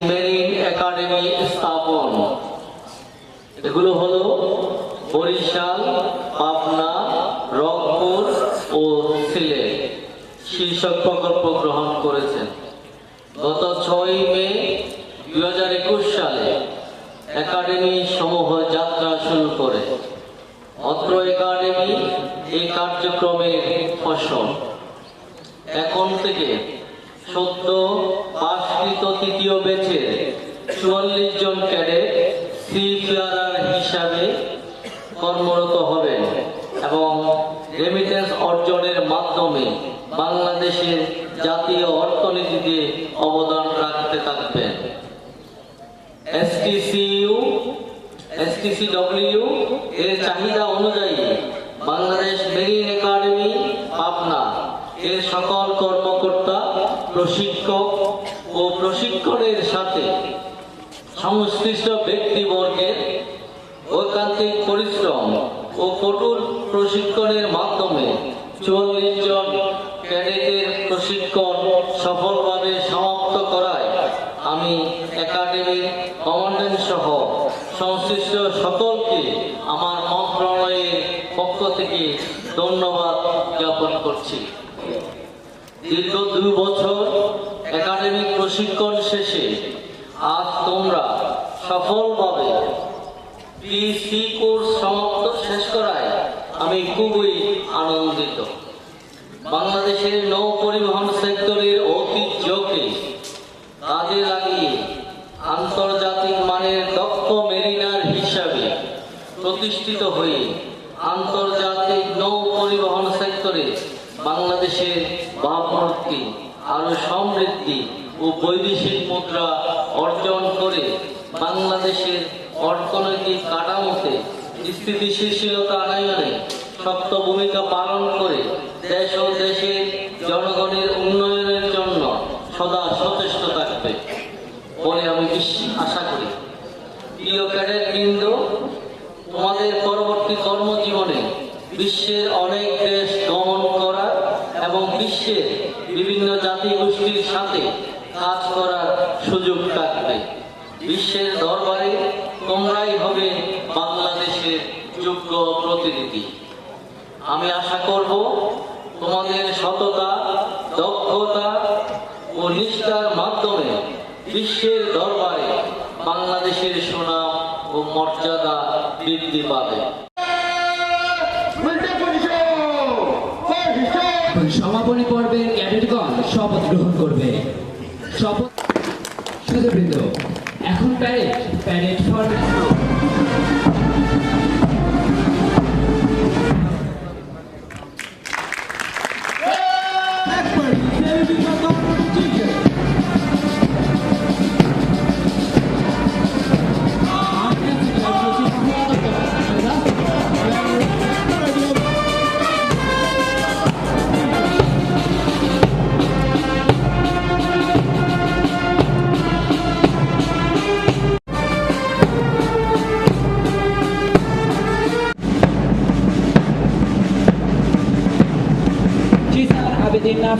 Marine academy স্থাপন। এগুলো হলো বরিশাল, পাবনা, রংপুর ও সিলেট। শীর্ষক প্রকল্প গ্রহণ করেছেন। গত ছয় মে দুই হাজার একুশ সালে একাডেমি সমূহ যাত্রা শুরু করে। অত্র একাডেমি এই কার্যক্রমের ফসল। এখন থেকে সদ্য পাশকৃত তৃতীয় বেচের চুয়াল্লিশ জন ক্যাডেট সিপিআরআর হিসাবে কর্মরত হবেন এবং রেমিটেন্স অর্জনের মাধ্যমে বাংলাদেশের জাতীয় অর্থনীতিতে অবদান রাখতে থাকবেন। এসটিসিইউ এসটিসিডব্লিউ এর চাহিদা অনুযায়ী বাংলাদেশ মেরিন একাডেমি পাবনা এর সকল প্রশিক্ষক ও প্রশিক্ষণের সাথে সংশ্লিষ্ট ব্যক্তিবর্গের ঐকান্তিক পরিশ্রম ও কঠোর প্রশিক্ষণের মাধ্যমে চুয়াল্লিশ জন ক্যাডেটের প্রশিক্ষণ সফলভাবে সমাপ্ত করায় আমি একাডেমির কমান্ডেন্ট সহ সংশ্লিষ্ট সকলকে আমার মন্ত্রণালয়ের পক্ষ থেকে ধন্যবাদ জ্ঞাপন করছি। দীর্ঘ দুই বছর একাডেমিক প্রশিক্ষণ শেষে আজ তোমরা সফলভাবে পিসি কোর্স সমাপ্ত শেষ করায় আমি খুবই আনন্দিত। বাংলাদেশের নৌ পরিবহন সেক্টরের ঐতিহ্যকে কাজে লাগিয়ে আন্তর্জাতিক মানের দক্ষ মেরিনার হিসাবে প্রতিষ্ঠিত হয়ে আন্তর্জাতিক নৌ পরিবহন সেক্টরে বাংলাদেশের ভাবমূর্তি আরও সমৃদ্ধি ও বৈদেশিক মুদ্রা অর্জন করে বাংলাদেশের অর্থনৈতিক কাঠামোতে স্থিতিশীলতা আনয়নে শক্ত ভূমিকা পালন করে দেশ ও দেশের জনগণের উন্নয়নের জন্য সদা সচেষ্ট থাকবে বলে আমি আশা করি। প্রিয় ক্যাডেট বৃন্দ তোমাদের পরবর্তী কর্মজীবনে বিশ্বের অনেক এবং বিশ্বের বিভিন্ন জাতি গোষ্ঠীর সাথে কাজ করার সুযোগ থাকবে। বিশ্বের দরবারে তোমরাই হবে বাংলাদেশের যোগ্য প্রতিনিধি। আমি আশা করব তোমাদের সততা, দক্ষতা ও নিষ্ঠার মাধ্যমে বিশ্বের দরবারে বাংলাদেশের সুনাম ও মর্যাদা বৃদ্ধি পাবে। এখন সমাপনী পর্বের ক্যাডেটগণ শপথ গ্রহণ করবে। শপথ সুযোগবৃন্দ এখন parade parade format din na.